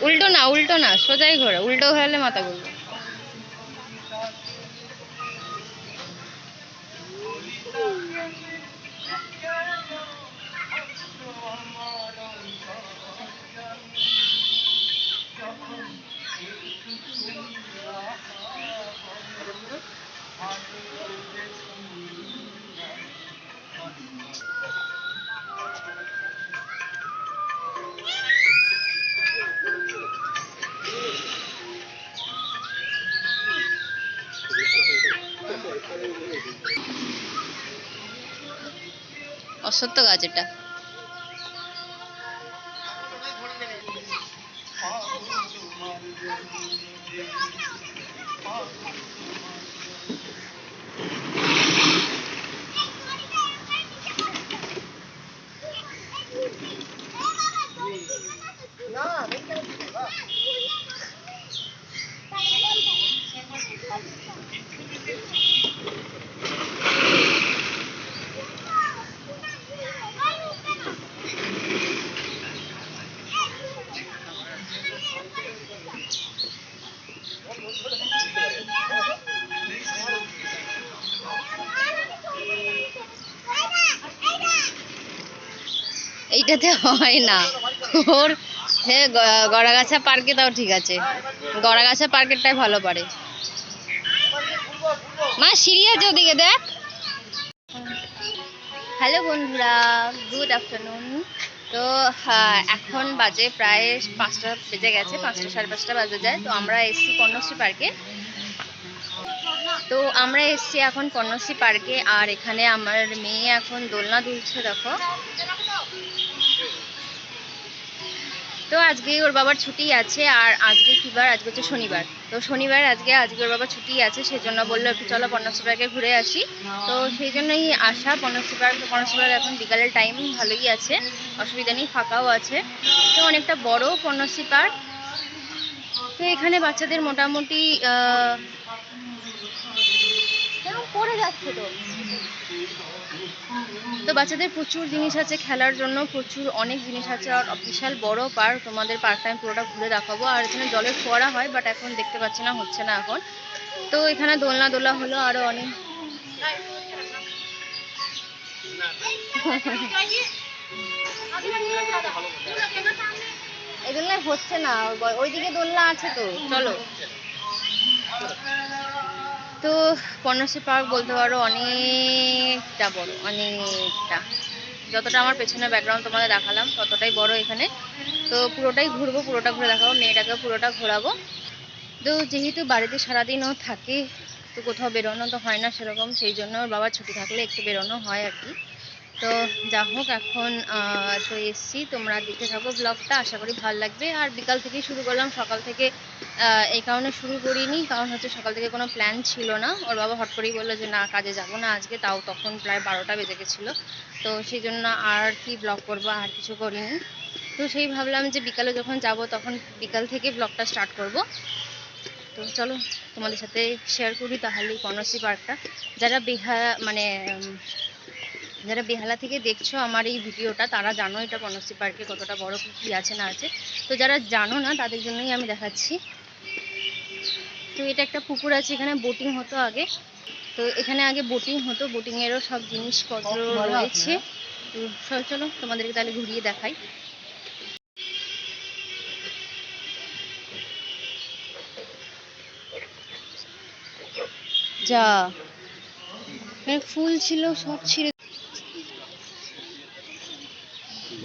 উল্টো না উল্টো না সোজাই ঘোরা উল্টো ঘোরালে মাথা ঘুরবে। অসত্য গাছ এটা। এইটাতে হয় না। ওর, হে গড়াগাছা পার্কে তাও ঠিক আছে। গড়াগাছা পার্কেরটাই ভালো পারে। মা, সিঁড়ি আছে ওদিকে, দেখ। হ্যালো বন্ধুরা, গুড আফটারনুন। তো এখন বাজে প্রায় পাঁচটা, বেজে গেছে, পাঁচটা সাড়ে পাঁচটা বাজে যায়। তো আমরা এসছি কন্যাশ্রী পার্কে। তো আমরা এসছি এখন কন্যাশ্রী পার্কে, আর এখানে আমার মেয়ে এখন দোলনা দুলছে, দেখো। তো আজকে ওর বাবার ছুটি আছে আর আজকে কি বার? আজকে হচ্ছে শনিবার। তো শনিবার আজকে আজকে ওর বাবার ছুটি আছে সেই জন্য বলল একটু চলো পর্ণশ্রী পার্কে ঘুরে আসি। তো সেই জন্যই আসা পর্ণশ্রী পার্ক পর্ণশ্রী পার্ক এখন বিকালের টাইম ভালোই আছে, অসুবিধা নেই, ফাঁকাও আছে। তো অনেকটা বড় পর্ণশ্রী পার্ক তো এখানে বাচ্চাদের মোটামুটি পড়ে যাচ্ছে তো? তো বাচ্চাদের প্রচুর জিনিস আছে খেলার জন্য, প্রচুর অনেক জিনিস আছে আর বিশাল বড় পার্ক, তোমাদের পার্কটা আমি পুরোটা ঘুরে দেখাবো। আর এখানে জলের ফোয়ারা হয় বাট এখন দেখতে পাচ্ছি না, হচ্ছে না এখন। তো এখানে দোলনা দোলা হলো আরও অনেক। দোলনায় হচ্ছে না, ওই- ওইদিকে দোলনা আছে তো, চলো। তো পর্ণশ্রী পার্ক বলতে পারো অনেকটা বড়, অনেকটা। যতটা আমার পেছনে ব্যাকগ্রাউন্ড তোমাদের দেখালাম, ততটাই বড় এখানে। তো পুরোটাই ঘুরবো, পুরোটা ঘুরে দেখাবো মেয়েটাকে পুরোটা ঘোরাবো। তো যেহেতু বাড়িতে সারাদিনও থাকে, তো কোথাও বেরোনো তো হয় না সেরকম, সেই জন্য বাবার ছুটি থাকলে একটু বেরোনো হয় আর কি। তো যা হোক এখন তো এসছি। তোমরা দেখতে থাকো ব্লগটা, আশা করি ভালো লাগবে। আর বিকাল থেকেই শুরু করলাম। সকাল থেকে এই কারণে শুরু করিনি। কারণ হচ্ছে সকাল থেকে কোনো প্ল্যান ছিল না। ওর বাবা হট করেই বলল যে, না, কাজে যাব না আজকে। তাও তখন প্রায় বারোটা বেজে গেছিল। তো সেই জন্য আর কি ব্লগ করব, আর কিছু করিনি। তো সেই ভাবলাম যে, বিকালে যখন যাব, তখন বিকাল থেকে ব্লগটা স্টার্ট করব। তো চলো, তোমাদের সাথে শেয়ার করি তাহলেই কনসি পার্কটা যারা বিহা মানে যারা বেহালা থেকে দেখছ আমার এই ভিডিওটা তারা জানো এটা বনশ্রী পার্কে কতটা বড় কী আছে না আছে। তো যারা জানো না তাদের জন্যই আমি দেখাচ্ছি। তো এটা একটা পুকুর আছে এখানে বোটিং হতো আগে। তো এখানে আগে বোটিং হতো বোটিংয়েরও সব জিনিসপত্র রয়েছে। তো চলো তোমাদেরকে তাহলে ঘুরিয়ে দেখাই। যা ফুল ছিল সব ছিল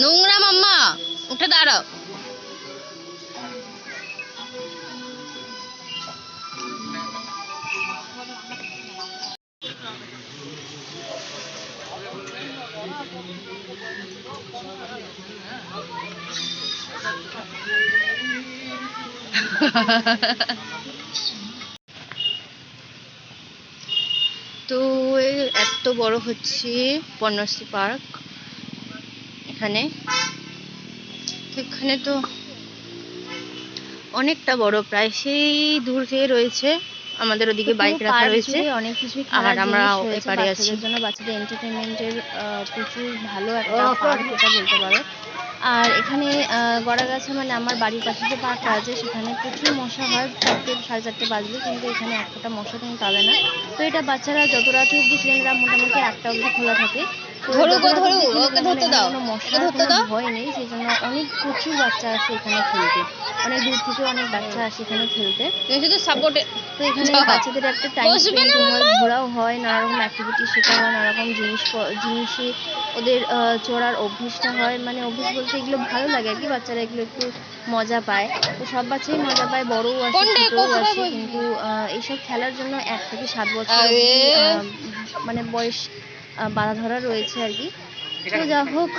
নোংরা মাম্মা উঠে দাঁড়াও। তো এত বড় হচ্ছে বনশ্রী পার্ক। এখানে। এখানে তো অনেকটা বড় প্রায় সেই দূর থেকে রয়েছে। আমাদের ওদিকে বাইক রাখা রয়েছে। অনেক কিছুই আর আমরা এপারে আছি। জন্য। বাচ্চাদের এন্টারটেনমেন্টের প্রচুর ভালো একটা পার্ক এটা বলতে পারো। আর এখানে আহ, গড়াগাছা মানে আমার বাড়ির পাশে যে পার্কটা আছে সেখানে প্রচুর মশা হয়। চারটে সাড়ে চারটে বাজলে কিন্তু এখানে একটা মশা তুমি পাবে না। তো এটা বাচ্চারা যত রাত অব্দি সিলিন্ডার মোটামুটি একটা অব্দি খোলা থাকে। ধরুক, অব্দি ওকে ধরতে দাও, ওকে ধরতে দাও। ভয় নেই সেই জন্য অনেক প্রচুর বাচ্চা আসে এখানে খেলতে। অনেক দূর থেকে অনেক বাচ্চা আসে এখানে খেলতে। তুমি শুধু সাপোর্টে তো এখানে বাচ্চাদের একটা টাইম। ঘোরাও হয় নানা রকম অ্যাক্টিভিটি শেখা হয় নানা রকম জিনিস ওদের চড়ার অভ্যেসটা হয়। মানে অভ্যেস বলতে এগুলো ভালো লাগে আর কি বাচ্চারা এগুলো একটু মজা পায়। তো সব বাচ্চাই মজা পায় বড়ও আসে ছোটও আসে কিন্তু এইসব খেলার জন্য এক থেকে সাত বছর মানে বয়স বাঁধা ধরা রয়েছে আর কি। তো যা হোক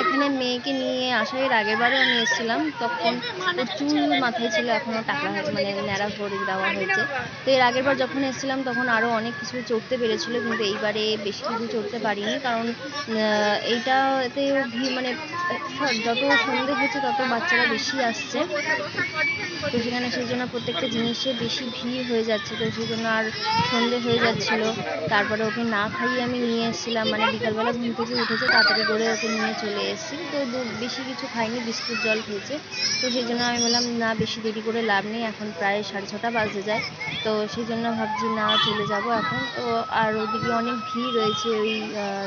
এখানে মেয়েকে নিয়ে আসার এর আগের বারও আমি এসেছিলাম। তখন ওর চুল মাথায় ছিল এখনও টাকা মানে ন্যাড়া করে দেওয়া হয়েছে। তো এর আগের বার যখন এসেছিলাম, তখন আরও অনেক কিছু চড়তে পেরেছিল, কিন্তু এইবারে বেশি কিছু চড়তে পারিনি। কারণ এইটাতে ভিড় মানে যত সন্ধে হচ্ছে, তত বাচ্চারা বেশি আসছে। তো সেখানে সেই জন্য প্রত্যেকটা জিনিসে বেশি ভিড় হয়ে যাচ্ছে। তো সেই জন্য আর সন্ধে হয়ে যাচ্ছিল। তারপরে ওকে না খাইয়ে আমি নিয়ে এসেছিলাম। মানে বিকালবেলা ঘুম থেকে উঠেছে তাড়াতাড়ি করে ওকে নিয়ে চলে এসেছি। তো বেশি কিছু খাইনি, বিস্কুট, জল খেয়েছে। তো সেই জন্য আমি বললাম, না, বেশি দেরি করে লাভ নেই, এখন প্রায় সাড়ে ছটা বাজে যায়। তো সেই জন্য ভাবছি, না, চলে যাব এখন। তো আর ওদিকে অনেক ভিড় রয়েছে ওই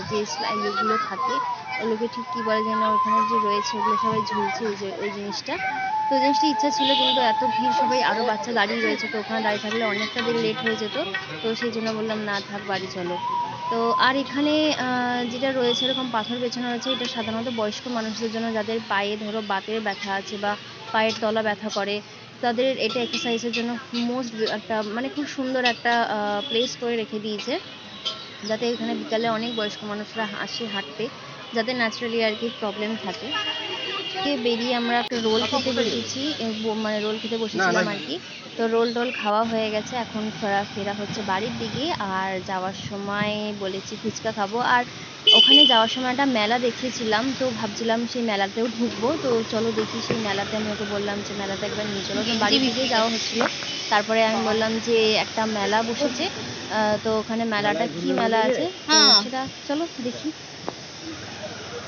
যে ইয়েগুলো থাকে, ওগুলোকে ঠিক কী বলে যেন ওখানে যে রয়েছে, ওগুলো সবাই ঝুলছে ওই যে, ওই জিনিসটা। তো জিনিসটা ইচ্ছা ছিল, কিন্তু এত ভিড়, সবাই আরও বাচ্চা দাঁড়িয়ে রয়েছে, তো ওখানে দাঁড়িয়ে থাকলে অনেকটা দেরি লেট হয়ে যেত। তো সেই জন্য বললাম, না, থাক, বাড়ি চলো। তো আর এখানে যেটা রয়েছে, এরকম পাথর বেছানো রয়েছে, এটা সাধারণত বয়স্ক মানুষদের জন্য যাদের পায়ে ধরো বাতের ব্যথা আছে বা পায়ের তলা ব্যথা করে, তাদের এটা এক্সারসাইজের জন্য মোস্ট একটা মানে খুব সুন্দর একটা প্লেস করে রেখে দিয়েছে। যাতে এখানে বিকালে অনেক বয়স্ক মানুষরা আসে হাঁটতে যাদের ন্যাচারালি আর কি প্রবলেম থাকে। বেরিয়ে আমরা একটা রোল খেতে বসেছি মানে রোল খেতে বসেছিলাম আর কি। তো রোল টোল খাওয়া হয়ে গেছে এখন ফেরা ফেরা হচ্ছে বাড়ির দিকে। আর যাওয়ার সময় বলেছি ফুচকা খাব। আর ওখানে যাওয়ার সময় একটা মেলা দেখিয়েছিলাম তো ভাবছিলাম সেই মেলাতেও ঢুকবো। তো চলো দেখি সেই মেলাতে আমি ওকে বললাম যে মেলাতে একবার নিয়ে চলো। তো বাড়ি দিকে যাওয়া হচ্ছিল। তারপরে আমি বললাম যে একটা মেলা বসেছে। আহ, তো ওখানে মেলাটা কি মেলা আছে? হ্যাঁ। সেটা চলো দেখি।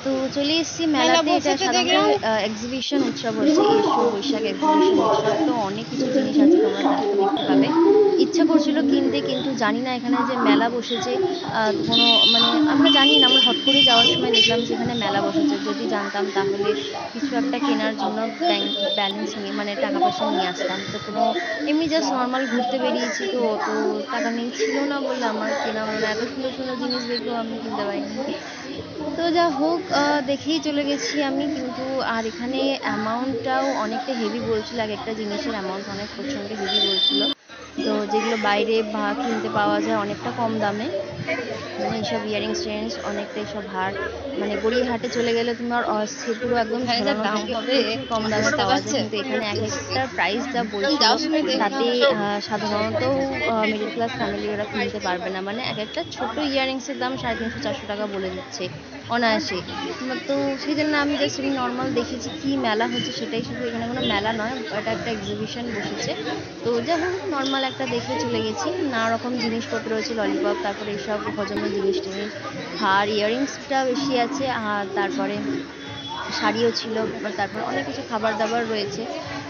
তো চলে এসেছি মেলা মেলাতে এটা দেখলাম। সাধারণত এক্সিবিশন উৎসব হচ্ছে এসো বৈশাখ এক্সিবিশন উৎসব তো অনেক কিছু জিনিস আছে তোমরা দেখতে পাবে ইচ্ছা করছিল কিনতে, কিন্তু জানি না এখানে যে মেলা বসেছে কোনো মানে আমরা জানি না, আমরা হট করে যাওয়ার সময় দেখলাম যে এখানে মেলা বসেছে। যদি জানতাম তাহলে কিছু একটা কেনার জন্য ব্যাংক ব্যালেন্স নিয়ে মানে টাকা পয়সা নিয়ে আসতাম। তো কোনো, এমনি জাস্ট নর্মাল ঘুরতে বেরিয়েছি, তো অত টাকা নেই ছিল না বলে আমার কেনা হলো না। এত সুন্দর সুন্দর জিনিস দেখেও আমি কিনতে পারিনি। তো যা হোক দেখেই চলে গেছি আমি, কিন্তু আর এখানে অ্যামাউন্টটাও অনেকটা হেভি বলছিল, এক একটা জিনিসের অ্যামাউন্ট অনেক প্রচণ্ড হেভি বলছিল। তো যেগুলো বাইরে কিনতে পাওয়া যায় অনেকটা কম দামে। মানে এইসব ইয়ারিংস টিয়ারিংস অনেকটা এইসব হার মানে গড়িয়াহাটে চলে গেলে তোমার পুরো একদম এখানে যা ঝোলানো দাম থাকে, হবে, কম দামে পাওয়া যায়। কিন্তু এখানে এক একটা প্রাইস যা দেখলাম। তাতে সাধারণত মিডল ক্লাস ফ্যামিলি ওরা কিনতে পারবে না। মানে এক একটা ছোট ইয়ারিংসের দাম সাড়ে তিনশো চারশো টাকা বলে দিচ্ছে অনায়াসে। তো সেই জন্য আমি জাস্ট এমনি নর্মাল দেখেছি কি মেলা হচ্ছে সেটাই শুধু এখানে কোনো মেলা নয় এটা একটা এক্সিবিশন বসেছে। তো যাই হোক নর্মাল একটা দেখে চলে গেছি। নানা রকম জিনিসপত্র রয়েছে ললিপপ তারপরে এইসব। হজমের জিনিস টিনিস হার ইয়ারিংসটা বেশি আছে, আর তারপরে শাড়িও ছিল আর তারপর অনেক কিছু খাবার দাবার রয়েছে।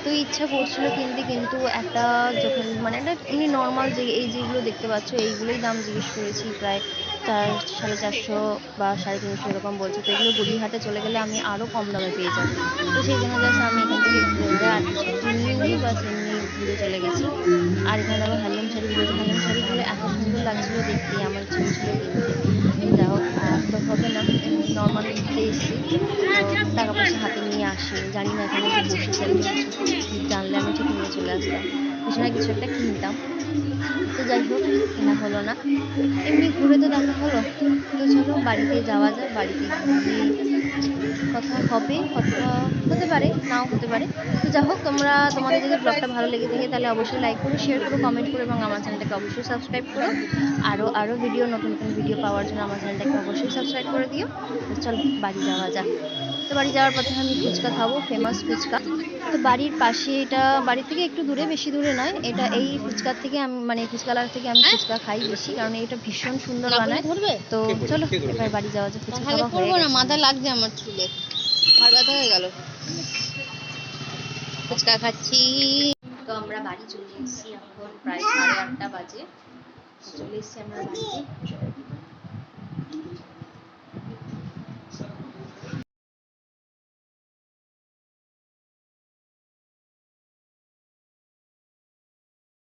তো ইচ্ছা করছিল কিনতে, কিন্তু একটা যখন মানে একটা এমনি নর্মাল যে, এই যেগুলো দেখতে পাচ্ছ, এইগুলোই দাম জিজ্ঞেস করেছি প্রায় চার, সাড়ে চারশো বা সাড়ে তিনশো এরকম বলছে। তো এগুলো গড়িয়াহাটে চলে গেলে আমি আরও কম দামে পেয়ে যাব। তো সেই জন্য জাস্ট আমি এখান থেকে আর কিছু কিনিনি বা এমনি ঘুরে চলে গেছি। আর এখানে আবার হ্যান্ডলুম রয়েছে শাড়িগুলো এত সুন্দর লাগছিল দেখতে, আমার ইচ্ছে ছিল কিনতে যা হোক তো হবে না নর্মাল ঘুরতে এসেছি। টাকা পয়সা হাতে নিয়ে আসি, জানি না এখানে বসেছে জানলে আমি ঠিক নিয়ে চলে আসতাম। কিছু না কিছু একটা কিনতাম। তো যাই হোক, কেনা হলো না। এমনি ঘুরে তো দেখা হলো। তো চলো, বাড়িতে যাওয়া যাক, বাড়িতে গিয়ে কথা হবে, কথা হতে পারে, নাও হতে পারে। তো যাই হোক, তোমরা, তোমাদের যদি ব্লগটা ভালো লেগে থাকে, তাহলে অবশ্যই লাইক করো শেয়ার করো কমেন্ট করো এবং আমার চ্যানেলটাকে অবশ্যই সাবস্ক্রাইব করো। আরও আরও ভিডিও নতুন নতুন ভিডিও পাওয়ার জন্য আমার চ্যানেলটাকে অবশ্যই সাবস্ক্রাইব করে দিও। চলো, বাড়ি যাওয়া যাক। তো বাড়ি যাওয়ার পথে আমি ফুচকা খাব ফেমাস ফুচকা। তো বাড়ির পাশে এটা বাড়ি থেকে একটু দূরে বেশি দূরে নয়। এটা এই ফুচকার থেকে আমি মানে ফুচকালার থেকে আমি ফুচকা খাই বেশি কারণ এটা ভীষণ সুন্দর বানায়। তো চলো এবার বাড়ি যাওয়া যাক ফুচকা খাওয়া হয়ে না মাথা লাগছে আমার চুলে। আর ব্যথা হয়ে গেল। ফুচকা খাচ্ছি। তো আমরা বাড়ি চলে এসেছি এখন প্রায় সাড়ে আটটা বাজে। চলে এসেছি আমরা বাড়িতে।